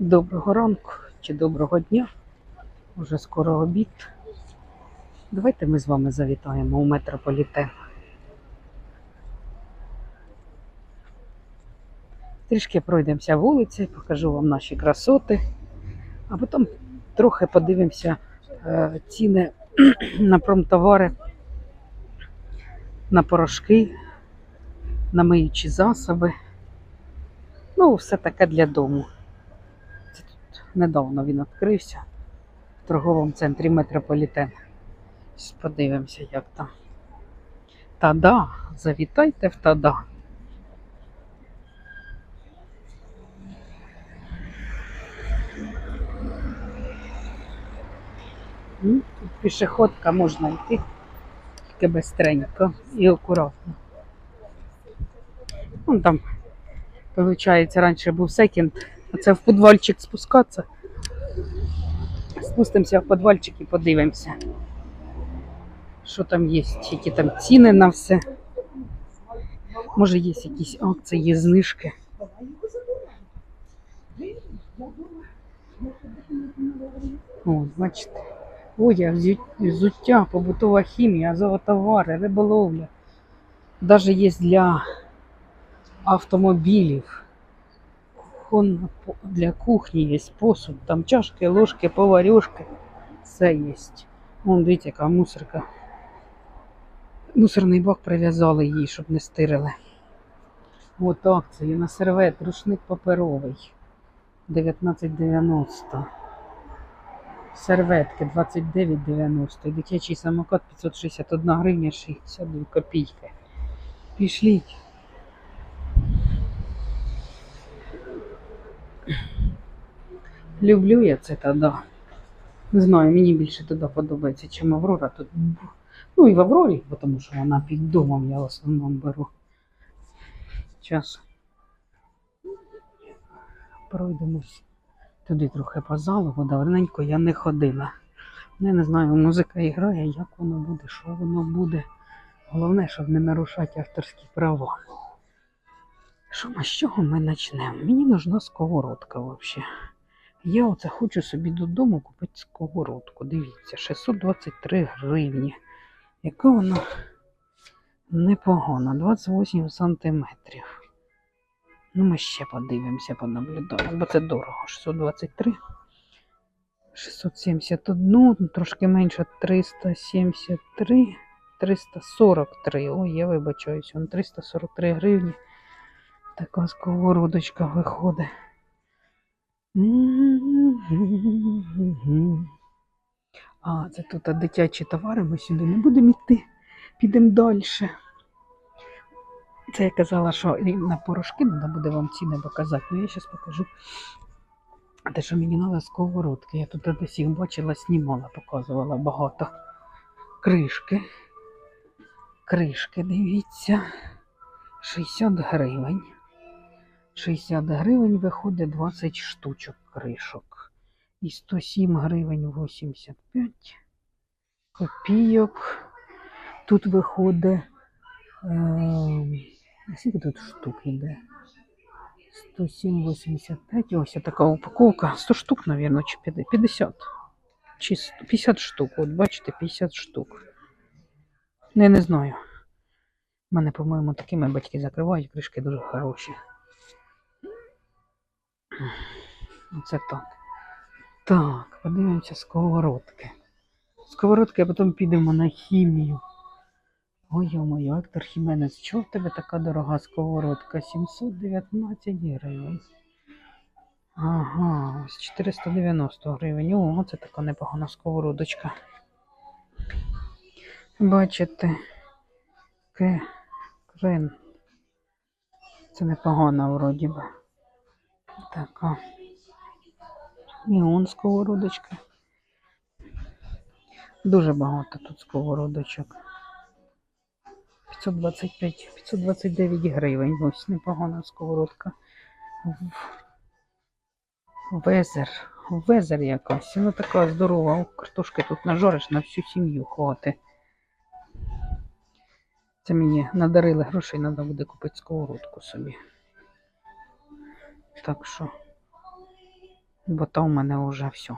Доброго ранку чи доброго дня. Уже скоро обід. Давайте ми з вами завітаємо у метрополітен. Трішки пройдемося вулицею, покажу вам наші красоти, а потім трохи подивимося е, ціни на промтовари, на порошки, на миючі засоби. Ну, все таке для дому. Недавно він відкрився в торговому центрі Метрополітен. Подивимося, як там. Тада, завітайте в тада. Тут пішоходка можна йти, тільки бистренько і акуратно. Вон там, виходить, раніше був секінд, це в підвальчик спускатися. Спустимося в підвальчик і подивимося, що там є, які там ціни на все. Може, є якісь акції, є знижки. О, бачите. Одяг, взуття, побутова хімія, золотовари, риболовля. Навіть є для автомобілів. Кухонна для кухні є посуд, там чашки, ложки, поварюшки. Все є. Вон, дивіться, яка мусорка. Мусорний бак прив'язали їй, щоб не стирили. От акції на сервет, рушник паперовий. 19,90. Серветки 29,90. Дитячий самокат 561 гривня 62 копійки. Пішліть. Люблю я це тоді. Не знаю, мені більше туди подобається, чим Аврора. Тут, ну і в Аврорі, тому що вона під домом я в основному беру. Час. Пройдемось туди трохи по залу, бо давненько я не ходила. Ну, Я не знаю, музика грає, як воно буде, що воно буде. Головне, щоб не нарушати авторські права. Що з чого ми почнемо? Мені нужна сковородка взагалі. Я оце хочу собі додому купити сковородку. Дивіться, 623 гривні. Яка вона непогана, 28 сантиметрів. Ну, ми ще подивимося, понаблюдаємо, бо це дорого. 623. 671, ну, трошки менше 373, 343. Ой, я вибачаюсь, он 343 гривні. Така сковородочка виходить. А, це тут дитячі товари, ми сюди не будемо йти, підемо далі. Це я казала, що на порошки треба буде вам ціни показати. Ну я зараз покажу. Те, що мені треба сковородки. Я тут десь їх бачила, знімала, показувала багато. Кришки. Кришки, дивіться. 60 гривень. 60 гривень виходить 20 штучок кришок. І 107 гривень 85 копійок. Тут виходить. Е, скільки тут штук іде? 107,85. Ось така упаковка. 100 штук, мабуть, чи 50. Чи 50 штук. От бачите, 50 штук. Ну, я не знаю. У мене, по-моєму, такими батьки закривають, кришки дуже хороші. Оце так. Так, подивимося сковородки. Сковородки, а потім підемо на хімію. Ой, йо-моє, Ектор Хіменець, чого в тебе така дорога сковородка? 719 гривень. Ага, ось 490 гривень. О, це така непогана сковородочка. Бачите, ке, крен. Це непогана вроді би. Така. І он сковородочка. Дуже багато тут сковородочок. 525, 529 гривень. Ось непогана сковородка. Везер. Везер якась. Ну така здорова. Картошки тут нажориш на всю сім'ю хвати. Це мені надарили грошей, треба буде купити сковородку собі. Так що бо то в мене вже все.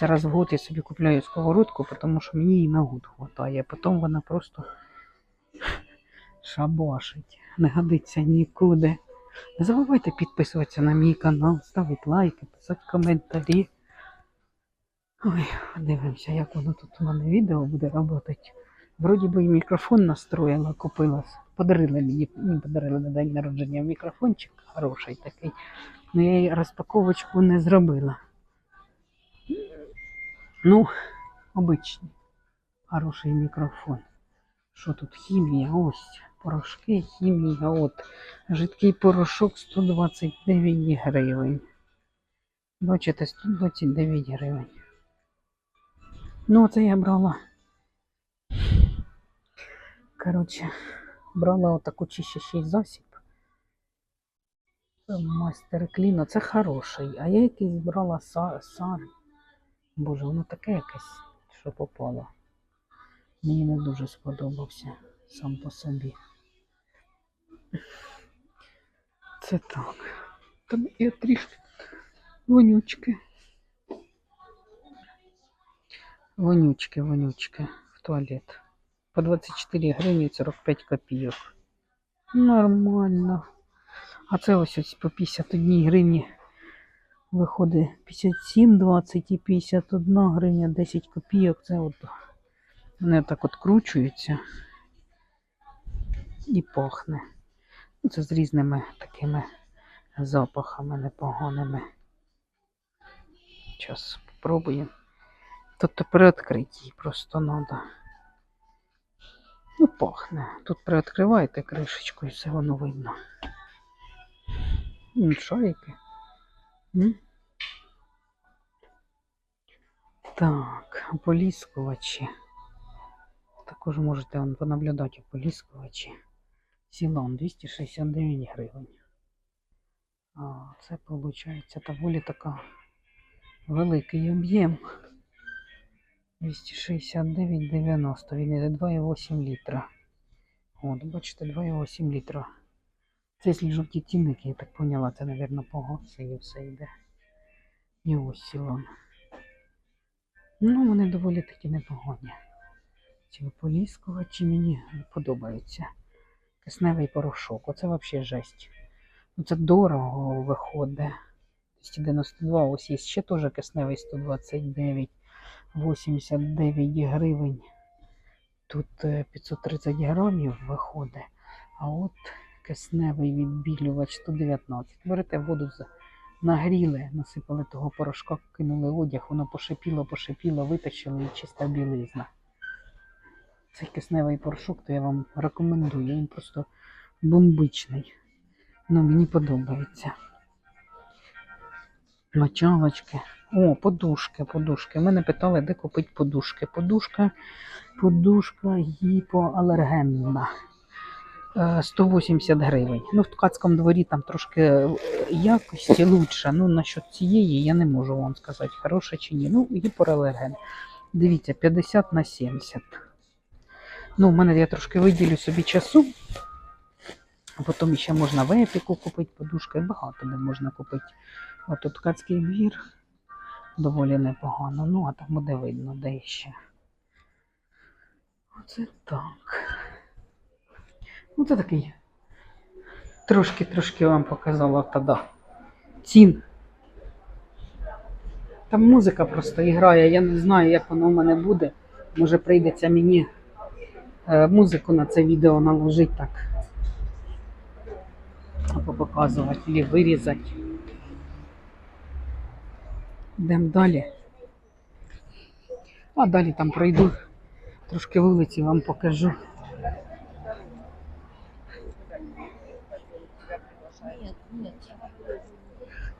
Зараз в год я собі купляю сковородку, тому що мені її на год хватає. Потім вона просто шабашить. Не годиться нікуди. Не забувайте підписуватися на мій канал, ставити лайки, писати коментарі. Ой, дивимося, як воно тут у мене відео буде працювати. Вроді би і мікрофон настроїла, купила. Подарили мені, мені подарили на день народження мікрофончик хороший такий. Ну я її розпаковочку не зробила. Ну, обичний. Хороший мікрофон. Що тут? Хімія, ось. Порошки, хімія, от. Жидкий порошок 129 гривень. Бачите, 129 гривень. Ну, це я брала. Коротше, брала отаку чищащий засіб. Це Мастер Кліно, це хороший. А я якийсь брала са- сар. Боже, воно таке якесь, що попало. Мені не дуже сподобався сам по собі. Це так. Там є трішки вонючки. Вонючки, вонючки в туалет. По 24 гривні 45 копійок. Нормально. А це ось ось по 51 гривні виходить 57, 20 і 51 гривня 10 копійок. Це от вони так от кручуються і пахне. Ну, Це з різними такими запахами непоганими. Зараз спробуємо. Тобто приоткрити її просто треба. Ну, пахне. Тут приоткриваєте кришечку і все воно видно. Шарики. М? Так, ополіскувачі. Також можете понаблюдати ополіскувачі. Сілон 269 гривень. А, це виходить доволі така великий об'єм. 269,90. Він іде 2,8 літра. От, бачите, 2,8 літра. Це жовті цінники, я так поняла, це, мабуть, по і все йде. І ось сілон. Ну, вони доволі таки непогані. Ці ополіскувачі мені подобаються. Кисневий порошок. Оце взагалі жесть. Ну, це дорого виходить. 292, ось є ще теж кисневий 129, 89 гривень. Тут е, 530 грамів виходить. А от кисневий відбілювач 119. Берете воду, нагріли, насипали того порошка, кинули одяг, воно пошипіло, пошипіло, витащили і чиста білизна. Цей кисневий порошок, то я вам рекомендую. Він просто бомбичний. Ну, мені подобається. Мочалочки. О, подушки, подушки. Мене питали, де купити подушки. Подушка, подушка гіпоалергенна. Е, 180 гривень. Ну, в ткацькому дворі там трошки е, якості лучше. Ну, насчет цієї я не можу вам сказати, хороша чи ні. Ну, гіпоалерген. Дивіться, 50 на 70. Ну, в мене я трошки виділю собі часу. А потім ще можна в купити подушки. Багато де можна купити. От ткацький двір. Доволі непогано. Ну, а там буде видно, де ще. Оце так. Ну, це такий. Трошки-трошки вам показала тоді. Цін. Там музика просто грає. Я не знаю, як воно в мене буде. Може прийдеться мені е, музику на це відео наложити так. Або показувати, або вирізати. Йдемо далі. А далі там пройду. Трошки вулиці вам покажу.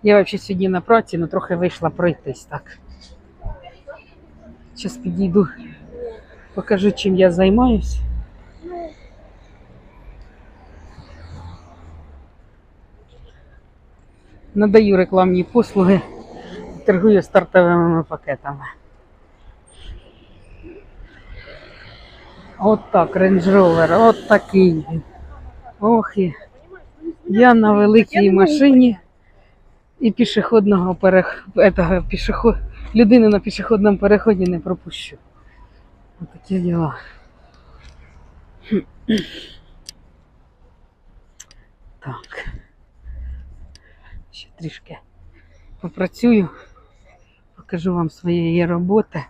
Я взагалі сьогодні на праці, але трохи вийшла пройтись так. Зараз підійду, покажу, чим я займаюсь. Надаю рекламні послуги, торгую стартовими пакетами. От так, Range Rover, от такий. Ох і. Я на великій машині І пішохідного перех... этого, людини на пішохідному переході не пропущу. Ось такі діла. Так. Ще трішки попрацюю, покажу вам своєї роботи.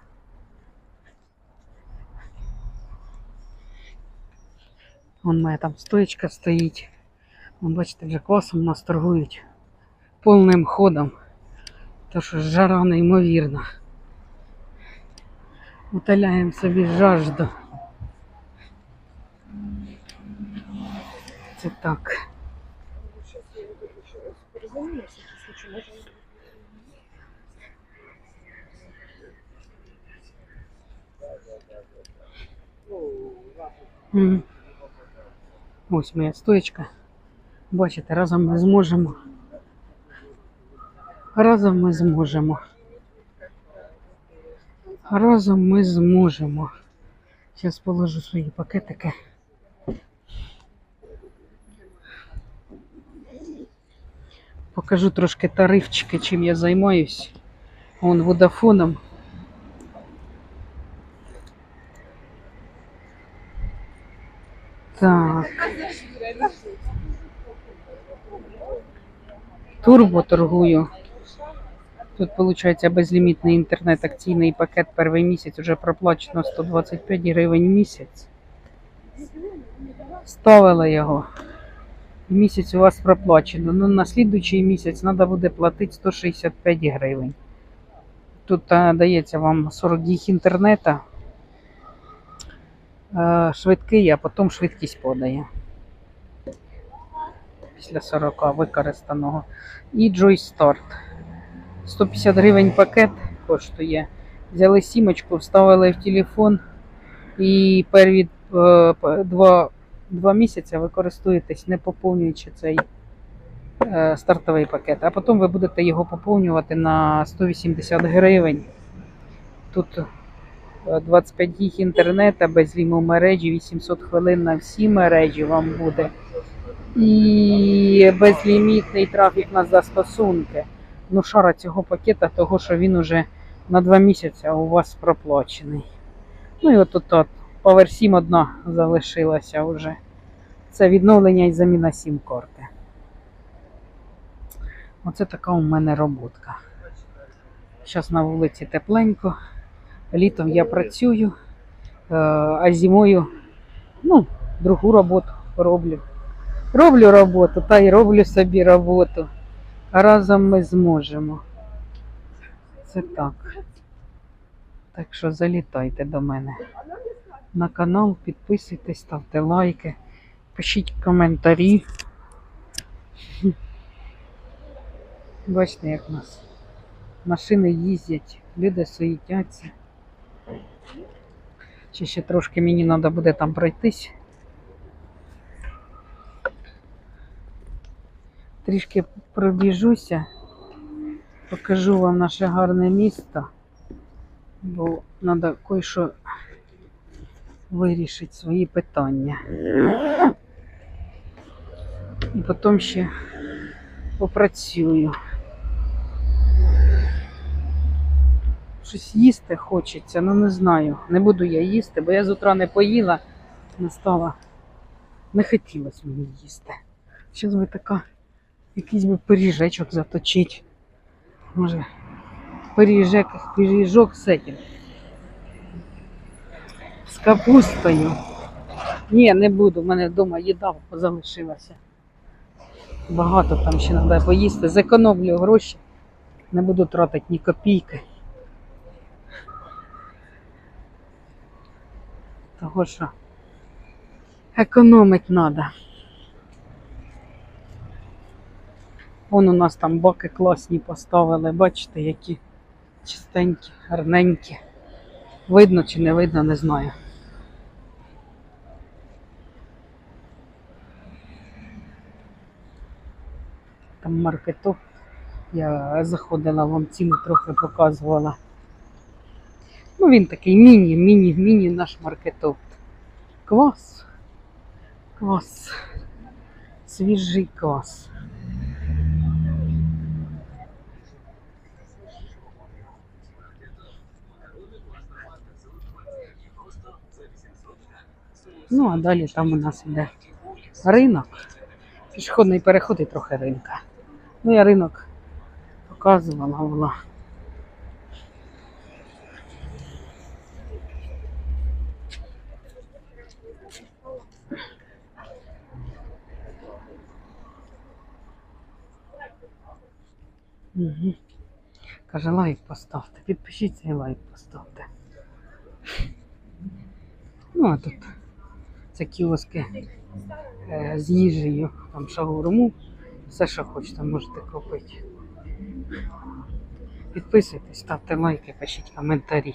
Вон моя там стоечка стоїть. Вон, бачите, вже квасом нас торгують повним ходом. То що жара неймовірна. Утоляємо собі жажду. Це так. Ось моя стоечка. Бачите, разом ми зможемо. Разом ми зможемо. Разом ми зможемо. Зараз положу свої пакетики. Покажу трошки тарифчики, чим я займаюсь. Вон водофоном. Так. Турбо торгую. Тут виходить безлімітний інтернет, акційний пакет перший місяць вже проплачено 125 гривень в місяць. Ставила його. Місяць у вас проплачено. Ну, на слідуючий місяць треба буде платити 165 гривень. Тут е, дається вам 40 гіг інтернету. Е, швидкий, а потім швидкість подає. Після 40 використаного. І Start. 150 гривень пакет коштує. Взяли сімочку, вставили в телефон і перві е, два, два місяці ви користуєтесь, не поповнюючи цей е, стартовий пакет. А потім ви будете його поповнювати на 180 гривень. Тут 25 гіг інтернету без віму мережі, 800 хвилин на всі мережі вам буде. І безлімітний трафік на застосунки. Ну, шара цього пакета, того, що він уже на 2 місяці у вас проплачений. Ну і от тут от, Power 7 одна залишилася вже. Це відновлення і заміна сім-карти. Оце така у мене роботка. Зараз на вулиці тепленько. Літом я працюю, е, а зимою ну, другу роботу роблю. Роблю роботу, та й роблю собі роботу. А разом ми зможемо. Це так. Так що залітайте до мене на канал, підписуйтесь, ставте лайки, пишіть коментарі. Бачите, як у нас машини їздять, люди суетяться. Чи ще трошки мені треба буде там пройтись. Трішки пробіжуся, покажу вам наше гарне місто, бо треба кое-що вирішити свої питання. І потім ще попрацюю. Щось їсти хочеться, ну не знаю. Не буду я їсти, бо я з утра не поїла, не стала. Не хотілося мені їсти. Зараз би така якийсь би пиріжечок заточить. Може, пиріжек, пиріжок з. З капустою. Ні, не буду, в мене вдома їда залишилася. Багато там ще треба поїсти. Зекономлю гроші. Не буду тратити ні копійки. Того що економити треба. Вон у нас там баки класні поставили, бачите, які чистенькі, гарненькі. Видно чи не видно, не знаю. Там маркетоп. Я заходила вам ціну трохи показувала. Ну, він такий міні-міні-міні наш маркетов. Квас. Квас. Свіжий квас. Ну, а далі там у нас іде ринок. Пішохідний переход і трохи ринка. Ну, я ринок показувала. Каже, лайк поставте, підпишіться і лайк поставте. Ну, а тут це кіоски е, з їжею, там шаурму, все, що хочете, можете купити. Підписуйтесь, ставте лайки, пишіть коментарі.